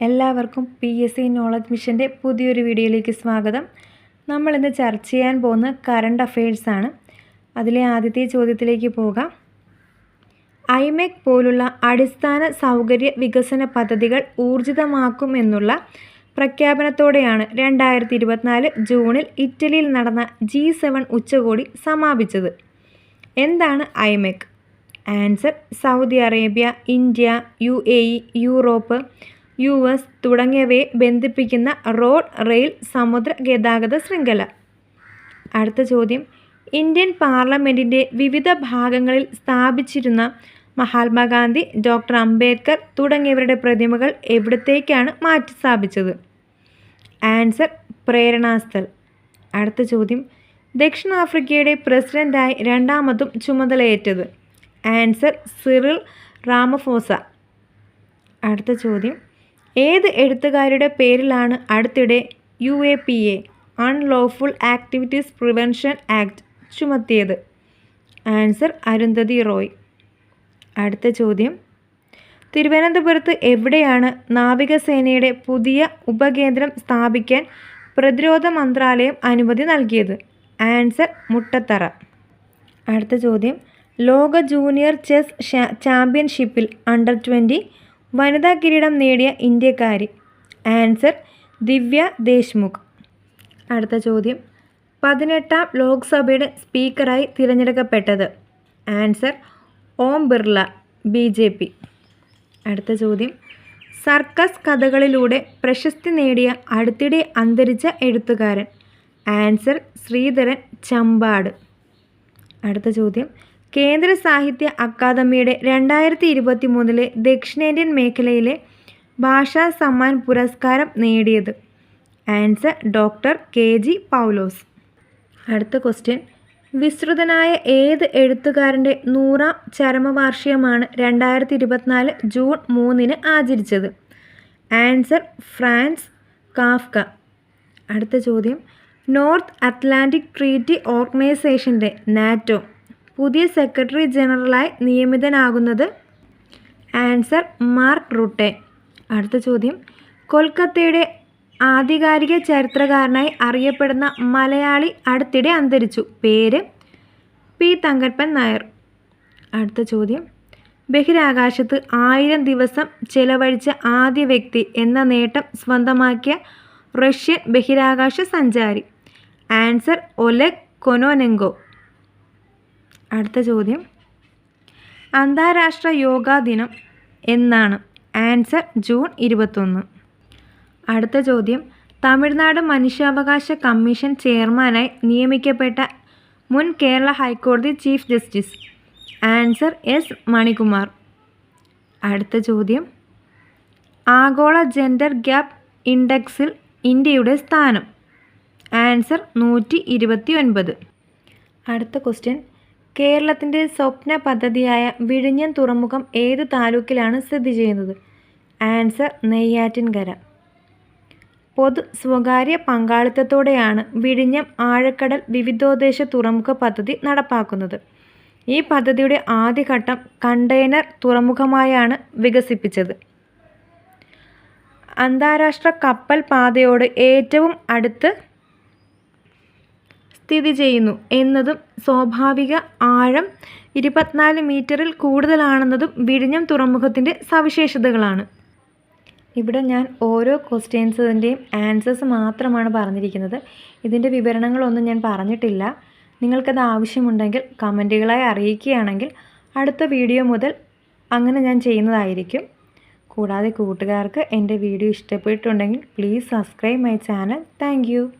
എല്ലാവർക്കും P S C knowledge മിഷന്റെ പുതിയൊരു വീഡിയോയിലേക്ക് സ്വാഗതം. നമ്മൾ ഇന്ന് ചർച്ച ചെയ്യാൻ പോകുന്ന കറണ്ട് അഫയേഴ്സാണ് അതിലെ ആദ്യത്തെ ചോദ്യത്തിലേക്ക് പോകാം. ഐമെക് പോലുള്ള അടിസ്ഥാന സൗകര്യ വികസന പദ്ധതികൾ ഊർജിതമാക്കും എന്നുള്ള പ്രഖ്യാപനത്തോടെയാണ് രണ്ടായിരത്തി ഇരുപത്തിനാല് ജൂണിൽ ഇറ്റലിയിൽ നടന്ന ജി സെവൻ ഉച്ചകോടി സമാപിച്ചത്. എന്താണ് IMEC answer Saudi Arabia India U A E Europe U S തുടങ്ങിയവയെ ബന്ധിപ്പിക്കുന്ന റോഡ് റെയിൽ സമുദ്ര ഗതാഗത ശൃംഖല. അടുത്ത ചോദ്യം. ഇന്ത്യൻ പാർലമെന്റിന്റെ വിവിധ ഭാഗങ്ങളിൽ സ്ഥാപിച്ചിരുന്ന മഹാത്മാഗാന്ധി ഡോക്ടർ അംബേദ്കർ തുടങ്ങിയവരുടെ പ്രതിമകൾ എവിടത്തേക്കാണ് മാറ്റി സ്ഥാപിച്ചത്? ആൻസർ പ്രേരണാസ്ഥൽ. അടുത്ത ചോദ്യം. ദക്ഷിണാഫ്രിക്കയുടെ പ്രസിഡന്റായി രണ്ടാമതും ചുമതലയേറ്റത്. Answer Cyril Ramaphosa. അടുത്ത ചോദ്യം. ഏത് എഴുത്തുകാരുടെ പേരിലാണ് അടുത്തിടെ U A P A unlawful activities prevention act ചുമത്തിയത്? Answer Arundhati Roy. അടുത്ത ചോദ്യം. തിരുവനന്തപുരത്ത് എവിടെയാണ് നാവികസേനയുടെ പുതിയ ഉപകേന്ദ്രം സ്ഥാപിക്കാൻ പ്രതിരോധ മന്ത്രാലയം അനുമതി നൽകിയത്? ആൻസർ മുട്ടത്തറ. അടുത്ത ചോദ്യം. ലോക ജൂനിയർ ചെസ് ചാമ്പ്യൻഷിപ്പിൽ അണ്ടർ ട്വന്റി വനിതാ കിരീടം നേടിയ ഇന്ത്യക്കാരി ആൻസർ ദിവ്യ ദേശ്മുഖ്. അടുത്ത ചോദ്യം. പതിനെട്ടാം ലോക്സഭയുടെ സ്പീക്കറായി തിരഞ്ഞെടുക്കപ്പെട്ടത് answer Om Birla B J P. അടുത്ത ചോദ്യം. സർക്കസ് കഥകളിലൂടെ പ്രശസ്തി നേടിയ അടുത്തിടെ അന്തരിച്ച എഴുത്തുകാരൻ ആൻസർ ശ്രീധരൻ ചമ്പാട്. അടുത്ത ചോദ്യം. കേന്ദ്ര സാഹിത്യ അക്കാദമിയുടെ രണ്ടായിരത്തി ഇരുപത്തി മൂന്നിലെ ദക്ഷിണേന്ത്യൻ മേഖലയിലെ ഭാഷാ സമ്മാൻ പുരസ്കാരം നേടിയത്. Answer doctor K G Paulose. അടുത്ത ക്വസ്റ്റ്യൻ. വിസ്തൃതനായ ഏത് എഴുത്തുകാരന്റെ നൂറാം ചരമവാർഷികമാണ് രണ്ടായിരത്തി ഇരുപത്തിനാല് ജൂൺ മൂന്നിന് ആചരിച്ചത്? Answer Franz Kafka. അടുത്ത ചോദ്യം. നോർത്ത് അറ്റ്ലാന്റിക് ട്രീറ്റി ഓർഗനൈസേഷന്റെ നാറ്റോ. പുതിയ സെക്രട്ടറി ജനറലായി നിയമിതനാകുന്നത് ആൻസർ മാർക്ക് റൂട്ടെ. അടുത്ത ചോദ്യം. കൊൽക്കത്തയുടെ ആധികാരിക ചരിത്രകാരനായി അറിയപ്പെടുന്ന മലയാളി അടുത്തിടെ അന്തരിച്ചു. പേര് പി. തങ്കപ്പൻ നായർ. അടുത്ത ചോദ്യം. ബഹിരാകാശത്ത് ആയിരം ദിവസം ചെലവഴിച്ച ആദ്യ വ്യക്തി എന്ന നേട്ടം സ്വന്തമാക്കിയ റഷ്യൻ ബഹിരാകാശ സഞ്ചാരി. Answer Oleg Kononenko. അടുത്ത ചോദ്യം. അന്താരാഷ്ട്ര യോഗാ ദിനം എന്നാണ്. ആൻസർ ജൂൺ ഇരുപത്തൊന്ന്. അടുത്ത ചോദ്യം. തമിഴ്നാട് മനുഷ്യാവകാശ കമ്മീഷൻ ചെയർമാനായി നിയമിക്കപ്പെട്ട മുൻ കേരള ഹൈക്കോടതി chief justice. Answer S Manikumar. അടുത്ത ചോദ്യം. ആഗോള ജെൻഡർ ഗ്യാപ് ഇൻഡെക്സിൽ ഇന്ത്യയുടെ സ്ഥാനം. ആൻസർ നൂറ്റി ഇരുപത്തി ഒൻപത് അടുത്ത ക്വസ്റ്റ്യൻ. കേരളത്തിന്റെ സ്വപ്ന പദ്ധതിയായ വിഴിഞ്ഞം തുറമുഖം ഏത് താലൂക്കിലാണ് സ്ഥിതി ചെയ്യുന്നത്? ആൻസർ നെയ്യാറ്റിൻകര. പൊതു സ്വകാര്യ പങ്കാളിത്തത്തോടെയാണ് വിഴിഞ്ഞം ആഴക്കടൽ വിവിധോദ്ദേശ തുറമുഖ പദ്ധതി നടപ്പാക്കുന്നത്. ഈ പദ്ധതിയുടെ ആദ്യഘട്ടം കണ്ടെയ്നർ തുറമുഖമായാണ് വികസിപ്പിച്ചത്. അന്താരാഷ്ട്ര കപ്പൽ പാതയോട് ഏറ്റവും അടുത്ത് സ്ഥിതി ചെയ്യുന്നു. എന്നതും സ്വാഭാവിക ആഴം ഇരുപത്തിനാല് മീറ്ററിൽ കൂടുതലാണെന്നതും വിഴിഞ്ഞം തുറമുഖത്തിന്റെ സവിശേഷതകളാണ്. ഇവിടെ ഞാൻ ഓരോ ക്വസ്റ്റ്യൻസിന്റെയും ആൻസേഴ്സ് മാത്രമാണ് പറഞ്ഞിരിക്കുന്നത്. ഇതിന്റെ വിവരണങ്ങളൊന്നും ഞാൻ പറഞ്ഞിട്ടില്ല. നിങ്ങൾക്കത് ആവശ്യമുണ്ടെങ്കിൽ കമന്റുകളായി അറിയിക്കുകയാണെങ്കിൽ അടുത്ത വീഡിയോ മുതൽ അങ്ങനെ ഞാൻ ചെയ്യുന്നതായിരിക്കും. കൂടാതെ കൂട്ടുകാർക്ക് എന്റെ വീഡിയോ ഇഷ്ടപ്പെട്ടിട്ടുണ്ടെങ്കിൽ please subscribe my channel. Thank